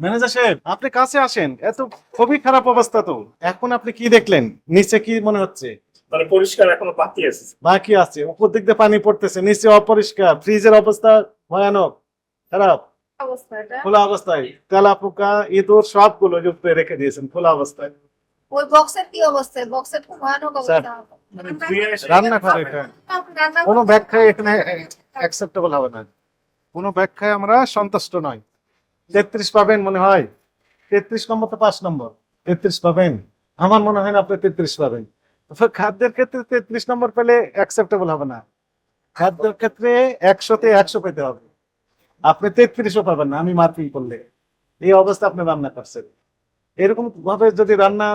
Manager সাহেব আপনি কাছে আসেন। এত খুবই খারাপ অবস্থা তো। এখন আপনি কি দেখলেন? নিচে কি মনে হচ্ছে? মানে পরিষ্কার এখনও বাকি আছে। বাকি আছে। উপর দিক দিয়ে পানি পড়তেছে নিচে অপরিষ্কার। ফ্রিজের অবস্থা ভয়ানক খারাপ। খোলা অবস্থায়। তেলা পোকা ইঁদুর সবগুলো যুক্ত রেখে দিয়েছেন খোলা অবস্থায়। ওই বক্সের কি অবস্থা? বক্সের খুব ভয়ানক অবস্থা। মানে রান্নাঘর এটা। কোনো ব্যাখ্যায় এখানে অ্যাকসেপ্টেবল হবে না। কোনো ব্যাখ্যায় আমরা সন্তুষ্ট নয় তেত্রিশ পাবেন মনে হয়। তেত্রিশ নম্বর তো পাঁচ নম্বর। তেত্রিশ পাবেন। আমার মনে হয় না আপনি তেত্রিশ পাবেন। খাদ্যের ক্ষেত্রে তেত্রিশ নম্বর পেলে অ্যাকসেপ্টেবল হবে না। খাদ্যের ক্ষেত্রে একশোতে একশো পেতে হবে। আপনি তেত্রিশও পাবেন না আমি মার্কিং করলে। এই অবস্থা আপনি রান্না করছেন। এরকম ভাবে যদি রান্না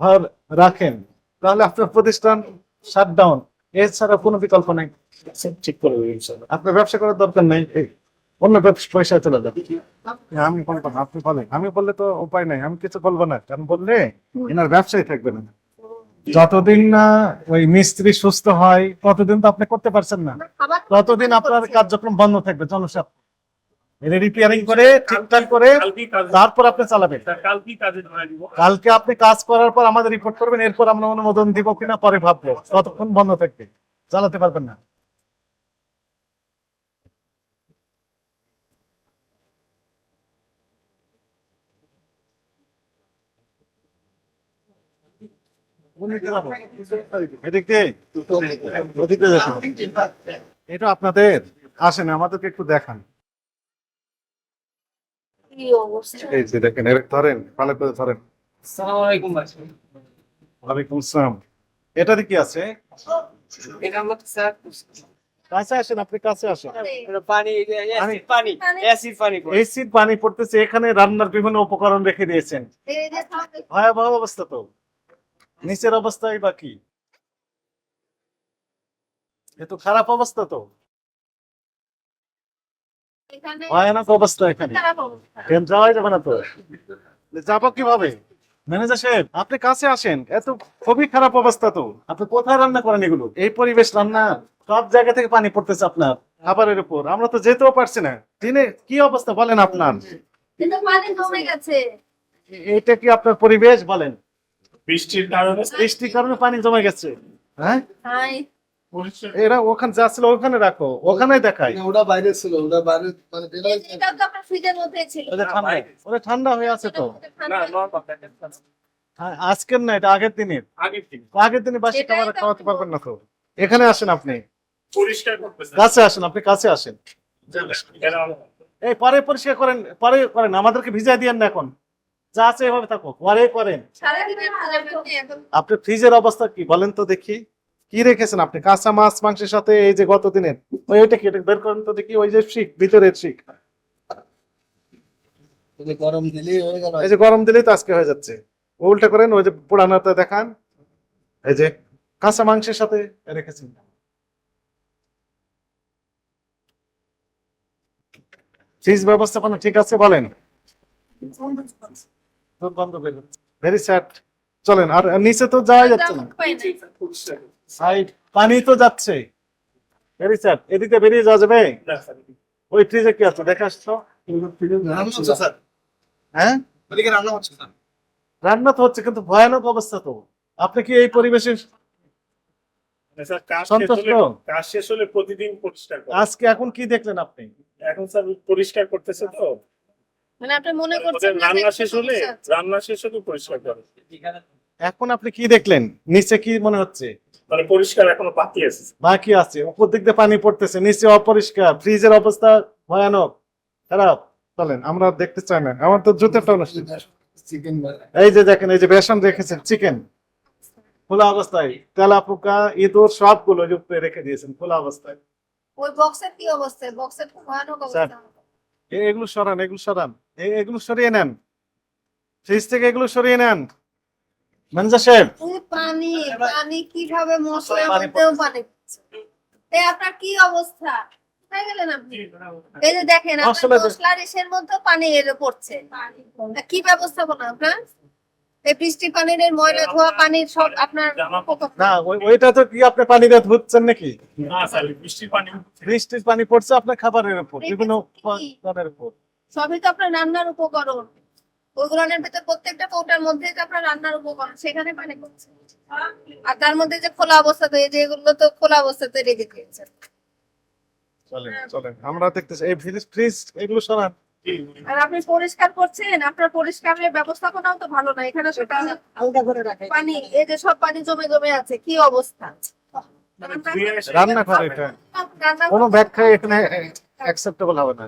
ঘর রাখেন তাহলে আপনার প্রতিষ্ঠান শাটডাউন এছাড়া কোনো বিকল্প নাই। ঠিক করে। আপনার ব্যবসা করার দরকার নাই। অন্য পয়সায় চলে যাবে। আমি বলব না আপনি বলেন। আমি বললে তো উপায় নাই আমি কিছু বলব না। কারণ বললে এনার ব্যবসায় থাকবে না। যতদিন না ওই মিস্ত্রি সুস্থ হয় ততদিন তো আপনি করতে পারছেন না। ততদিন আপনার কার্যক্রম বন্ধ থাকবে জনসাপ রিপেয়ারিং করে ঠিকঠাক করে তারপর আপনি চালাবেন। স্যার, কালকেই কাজে ধরে দিব। কালকে আপনি কাজ করার পর আমাদের রিপোর্ট করবেন এরপর আমরা অনুমোদন দিব কিনা পরে ভাববো। ততক্ষণ বন্ধ থাকবে চালাতে পারবেন না এদিক দিয়ে ওদিক দিয়ে দেখুন। এটা আপনাদের আসেন আমাদেরকে একটু দেখান। এই যে দেখেন ধরেন ভালো করে ধরেন। ওয়ালাইকুম আসসালাম। এটাতে কি আছে? এটা কাছে আসেন আপনি কাছে আসেন। পানি পানি পানি। পড়ে। এসির পানি পড়তেছে এখানে রান্নার বিভিন্ন উপকরণ রেখে দিয়েছেন। এই যে থামবে। ভয়াবহ অবস্থা তো। নিচের অবস্থাই বাকি এ তো খারাপ অবস্থা তো। ভয়ানক অবস্থা এখানে। ট্রেন যাওয়াই যাবে না তো? যাব কীভাবে? ম্যানেজার সাহেব আপনি কাছে আসেন। এত খুবই খারাপ অবস্থা তো। আপনি কোথায় রান্না করেন এগুলো? এই পরিবেশ রান্না সব জায়গা থেকে পানি পড়তেছে আপনার খাবারের উপর। আমরা তো যেতেও পারছি না। দিনে কি অবস্থা বলেন আপনার? কিন্তু পানি জমে গেছে। এ- এইটা কি আপনার পরিবেশ বলেন? বৃষ্টির কারণে? বৃষ্টির কারণে পানি জমে গেছে। হ্যাঁ? এরা ওখানে যা ছিল ওখানে রাখো ওখানে দেখাই। ওটা বাইরে ছিল ওটা বাইরে মানে এই এটা তো আপনার ফ্রিজের মধ্যে ছিল। ওদের ঠান্ডা হয়ে আছে তো। না হ্যাঁ, আজকের না এটা আগের দিনের। আগের দিনে বাসি খাবার খাওয়াতে পারবেন না তো। এখানে আসেন আপনি। পরিষ্কার কাছে আসেন আপনি কাছে আসেন। এই পরে পরিষ্কার করেন পরে করেন আমাদেরকে ভিজাই দিয়েন না এখন। যা আছে এভাবে থাকো পরে করেন। আপনি ফ্রিজের অবস্থা কি বলেন তো দেখি। কি রেখেছেন আপনি? কাঁচা মাছ মাংসের সাথে এই যে গত দিনের ওই ওইটা বের করেন তো দেখি ওই যে শিক ভিতরের যদি গরম দিলে হয়ে গেল। এই যে গরম দিলেই তো আজকে হয়ে যাচ্ছে। উল্টা করেন ওই যে পুরানোতে দেখান। এই যে কাঁচা মাংসের সাথে রেখেছেন। ফ্রিজ ব্যবস্থাপনা ঠিক আছে বলেন? ভেরি স্যাড চলেন আর নিচে তো যাওয়া যাচ্ছে না। সাইড পানি তো যাচ্ছে। ভেরি স্যাড এদিকে বেরিয়ে যাওয়া যাবে? ওই ফ্রিজে কি আছে? দেখে আসছো? রান্না হ্যাঁ? রান্না হচ্ছে রান্না তো হচ্ছে কিন্তু ভয়ানক অবস্থা তো। আপনি কি এই পরিবেশে কাজ শেষ হলে- কাজ শেষ হলে প্রতিদিন পরিষ্কার আজকে এখন কি দেখলেন আপনি? এখন স্যার পরিষ্কার করতেছে তো। মানে আপনি মনে করছেন রান্না শেষ হলে রান্না শেষ হলে পরিষ্কার করে। এখন আপনি কি দেখলেন? নিচে কি মনে হচ্ছে? মানে পরিষ্কার এখনও বাকি আছে। বাকি আছে। উপর দিক দিয়ে পানি পড়তেছে নিচে অপরিষ্কার। ফ্রিজের অবস্থা ভয়ানক খারাপ। চলেন আমরা দেখতে চাই না। আমার তো জুতেরটা নষ্ট চিকেন এই যে দেখেন এই যে বেসন রেখেছেন চিকেন। খোলা অবস্থায়। তেলা পোকা ইঁদুর সবগুলো যুক্ত রেখে দিয়েছেন খোলা অবস্থায়। ওই বক্সের কি অবস্থা? বক্সের ভয়ানক অবস্থা। এগুলো সরান এগুলো সরান। এগুলো সরিয়ে নেন। ফ্রিজ থেকে এগুলো সরিয়ে নেন। সাহেব। পানি পানি কীভাবে মশলা পানি মধ্যেও পানি এই আপনার কি অবস্থা? কোথায় গেলেন আপনি? এই যে দেখেন আপনার মশলা দে- মধ্যে পানি পড়ছে। কি ব্যবস্থাপনা আপনার? এই বৃষ্টি পানির ময়লা ধোয়া পানির সব আপনার না ওইটা তো কি আপনি পানি দিয়ে ধুচ্ছেন নাকি? না স্যার বৃষ্টির পানি বৃষ্টির পানি পড়ছে আপনার খাবারের উপর বিভিন্ন কি? উপর। সবই তো আপনার রান্নার উপকরণ। ওইগুলোর ভিতরে প্রত্যেকটা কৌটার মধ্যে তো আপনার রান্নার উপকরণ সেখানে পানি করছে আর তার মধ্যে যে খোলা এই যে এগুলো তো খোলা অবস্থাতে রেখে দিয়েছে চলেন চলেন আমরা দেখতেছি এই ফ্রিজ ফ্রিজ এগুলো সরান। আর আপনি পরিষ্কার করছেন আপনার পরিষ্কারের ব্যবস্থাপনাও তো ভালো না এখানে সেটা আলাদা করে রাখে। পানি এই যে সব পানি জমে জমে আছে কি অবস্থা? মানে ধুয়ে এসে- রান্না করে এটা কোনো ব্যাখ্যায় এখানে অ্যাকসেপ্টেবল হবে না।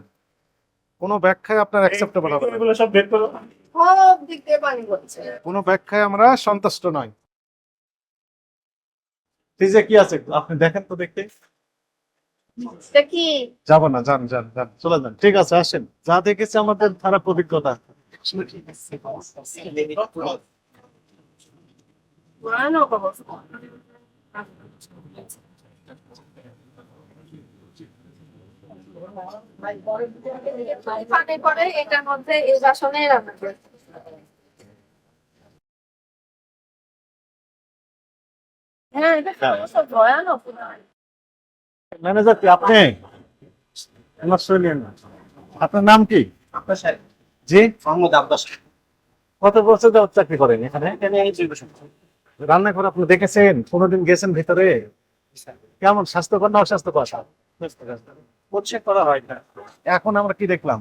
কোনো ব্যাখ্যায় আপনার অ্যাকসেপ্টেবল হবে না। এগুলো সব বের করো। সব দিক দিয়ে পানি করছে কোনো ব্যাখ্যায় আমরা সন্তুষ্ট নই। ফ্রিজে কি আছে? আপনি দেখেন তো দেখতে। যাব না যান যান যান চলে যান। ঠিক আছে আসেন। যা দেখেছি আমাদের খারাপ অভিজ্ঞতা। পানি পরে এটার মধ্যে এই বাসনে রান্না করে। হ্যাঁ এটা অবশ্য ভয়ানক। ম্যানেজার কি আপনি? আপনার নাম কি? জি। মোহাম্মদ আব্বাস কত বছর চাকরি করেন এখানে? এখানে এই দুই বছর। রান্নাঘর আপনি দেখেছেন? কোনোদিন গেছেন ভিতরে? কেমন? স্বাস্থ্যকর না অস্বাস্থ্যকর? পরিষ্কার করা হয় না। এখন আমরা কি দেখলাম?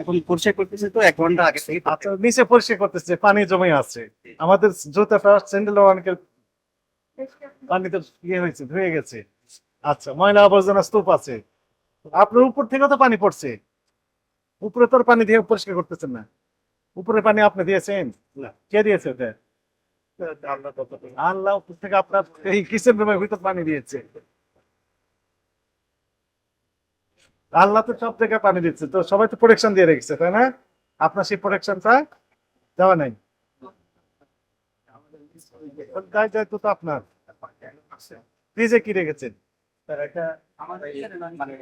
এখন পরিষ্কার করতেছে তো এক ঘণ্টা আগে থেকে। আচ্ছা নিচে পরিষ্কার করতেছে পানি জমে আছে। আমাদের জুতা ফার্স্ট স্যান্ডেল পানিতে ইয়ে হয়েছে ধুয়ে গেছে। আচ্ছা ময়লা আবর্জনা স্তূপ আছে। আপনার উপর থেকেও তো পানি পড়ছে। উপরে তো পানি দিয়ে পরিষ্কার করতেছেন না। উপরে পানি আপনি দিয়েছেন? কে দিয়েছে ওটা? আল্লাহ উপর। থেকে আপনার এই কিচেন রুমের ভিতর পানি দিয়েছে। আল্লাহ তো সব জায়গায় পানি দিচ্ছে। তো সবাই তো প্রোটেকশন দিয়ে রেখেছে তাই না? আপনার সেই প্রোটেকশনটা দেওয়া নাই। তো আপনার। ফ্রিজে কি রেখেছেন? মানে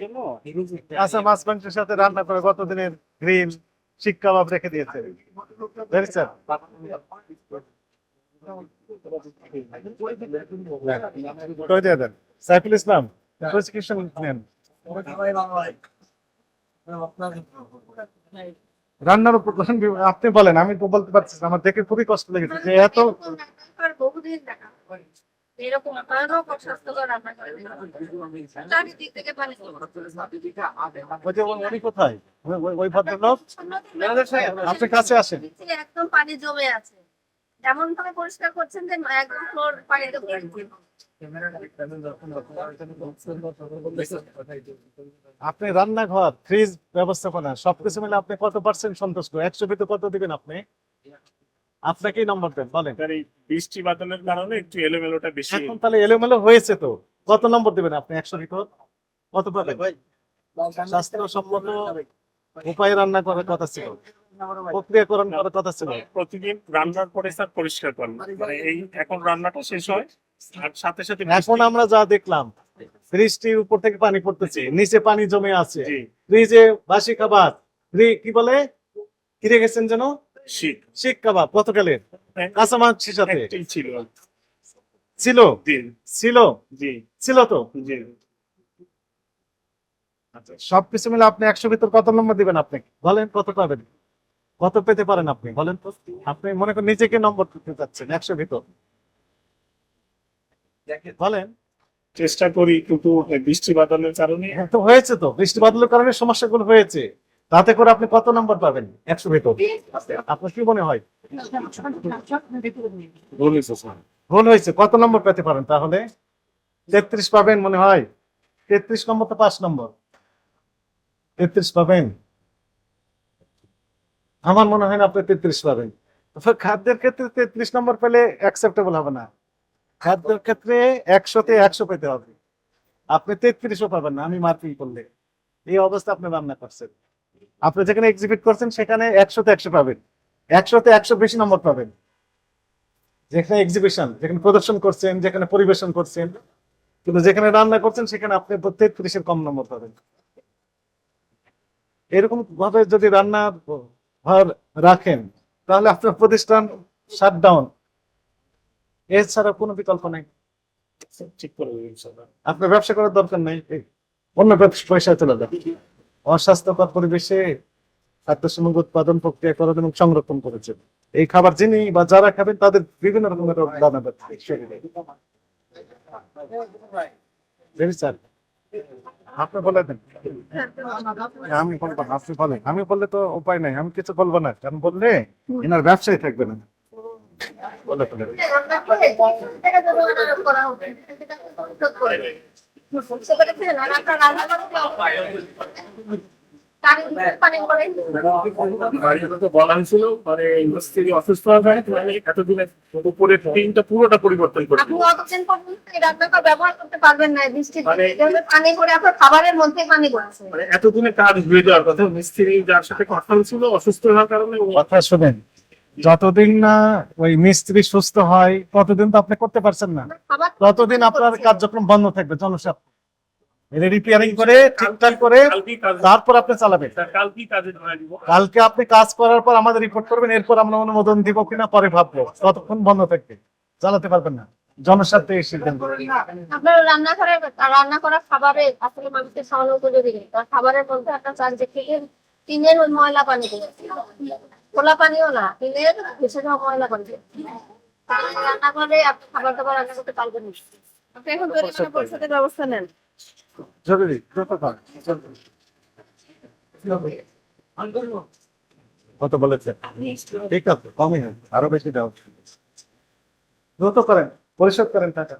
জন্য আচ্ছা মাছ মাংসের সাথে রান্না করে গতদিনের গ্রিল শিক কাবাব রেখে দিয়েছে? দেখছেন কই দিয়ে দেন? সাইফুল ইসলাম প্রসিকিউশন নেন। রান্নার উপর আপনি বলেন আমি তো বলতে পারছি না, আমার দেখে খুবই কষ্ট লেগেছে যে এত বহুদিন দেখা। এরকম ভয়ানক অস্বাস্থ্যকর রান্না করে চারিদিক থেকে পানি উনি কোথায়? ওই- ওই- ওই ভদ্রলোক? আপনি কাছে আসেন। একদম পানি জমে আছে। এমন ভাবে পরিষ্কার করছেন যে একদম ফ্লোর পানিতে আপনি রান্নাঘর ফ্রিজ ব্যবস্থাপনা সবকিছু মিলে আপনি কত পার্সেন্ট সন্তুষ্ট? একশো ভিতরে কত দিবেন আপনি? আপনাকেই নম্বর দেন বলেন। বৃষ্টি বাদলের কারণে একটু এলোমেলোটা বেশি। এখন তাহলে এলোমেলো হয়েছে তো। কত নম্বর দিবেন আপনি? একশো ভিতর কত পাবেন স্বাস্থ্যসম্মত উপায়ে রান্না করার কথা ছিল। প্রক্রিয়াকরণ করার কথা ছিল। প্রতিদিন রান্নার পরে স্যার পরিষ্কার করেন। মানে এই এখন রান্নাটা শেষ হয় আর সাথে সাথে এখন আমরা যা দেখলাম ফ্রিজটির উপর থেকে পানি পড়তেছে নিচে পানি জমে আছে। ফ্রিজে বাসি খাবার কি বলে? কি রেখেছেন যেন? শীত শিক কাবাব গতকালের কাঁচা মাছের সাথে ছিল। ছিল? ছিল? জি। ছিল তো? জি। আচ্ছা সবকিছু মিলে আপনি একশো ভিতর কত নম্বর দিবেন আপনি? বলেন কত পাবেন? কত পেতে পারেন আপনি? বলেন তো। আপনি মনে করেন নিজেকে নম্বর দিতে চাচ্ছেন একশো ভিতর। বলেন। চেষ্টা করি কিন্তু বৃষ্টি বাদলের কারণে। হ্যাঁ, তো হয়েছে তো। বৃষ্টি বাদলের কারণে সমস্যাগুলো হয়েছে। তাতে করে আপনি কত নম্বর পাবেন? একশো ভিতর। আপনার কি মনে হয়? ভুল হয়েছে কত নম্বর পেতে পারেন তাহলে? তেত্রিশ পাবেন মনে হয়। তেত্রিশ নম্বর তো পাঁচ নম্বর। তেত্রিশ পাবেন। আমার মনে হয় না আপনি তেত্রিশ পাবেন। খাদ্যের ক্ষেত্রে তেত্রিশ নম্বর পেলে অ্যাকসেপ্টেবল হবে না। খাদ্যের ক্ষেত্রে একশোতে একশো পেতে হবে। আপনি তেত্রিশও পাবেন না আমি মার্কিং করলে। এই অবস্থা আপনি রান্না করছেন। আপনি যেখানে এক্সিবিট করছেন সেখানে একশোতে একশো পাবেন। একশোতে একশো বেশি নম্বর পাবেন। যেখানে এক্সিবিশন যেখানে প্রদর্শন করছেন যেখানে পরিবেশন করছেন কিন্তু যেখানে রান্না করছেন সেখানে আপনি তেত্রিশের কম নম্বর পাবেন। এরকম ভাবে যদি রান্না ঘর রাখেন তাহলে আপনার প্রতিষ্ঠান শাট ডাউন এছাড়া কোনো বিকল্প নেই। ঠিক করে আপনার ব্যবসা করার দরকার নেই। অন্য ব্যবসা পয়সা চলে যাবে। অস্বাস্থ্যকর পরিবেশে খাদ্য সামগ্রী উৎপাদন প্রক্রিয়াকরণ এবং সংরক্ষণ করেছেন। এই খাবার যিনি বা যারা খাবেন, তাদের বিভিন্ন রকমের শরীরে। আপনি বলে দেন। আমি বলব আপনি বলেন। আমি বললে তো উপায় নাই, আমি কিছু বলব না, কারণ বললে এনার ব্যবসায় থাকবে না। বলে মানে এতদিনে পুরোটা পরিবর্তন করে ব্যবহার করতে পারবেন মানে- পানি করে আপনার খাবারের মধ্যে এতদিনে কাজ হয়ে যাওয়ার কথা, মিস্ত্রি যার সাথে কথা হয়েছিল, অসুস্থ হওয়ার কারণে কথা শুনেন। যতদিন না ওই মিস্ত্রি সুস্থ হয় ততদিন তো আপনি করতে পারছেন না। ততদিন আপনার কার্যক্রম বন্ধ থাকবে জনসাপ রিপেয়ারিং করে ঠিকঠাক করে তারপর আপনি চালাবেন। তার কালকেই কাজে ধরা দিব। কালকে আপনি কাজ করার পর আমাদের রিপোর্ট করবেন এরপর আমরা অনুমোদন দিব কিনা পরে ভাববো। ততক্ষণ বন্ধ থাকবে চালাতে পারবেন না। জনস্বার্থে এই সিদ্ধান্ত আপনার রান্নাঘরে রান্না করা খাবারে আসলে মানুষের খাবারের মধ্যে একটা ময়লা পানি দিয়ে। খোলা পানিও না টিনের ভেসে যাওয়া ময়লা রান্না করে আপনি খাবার দাবার রান্না করতে পারবেন আপনি এখন জরিমানা পরিশোধের ব্যবস্থা নেন। জরুরি কত বলেছেন ঠিক আছে কমই হবে আরও বেশি দাও দ্রুত করেন পরিশোধ করেন টাকা।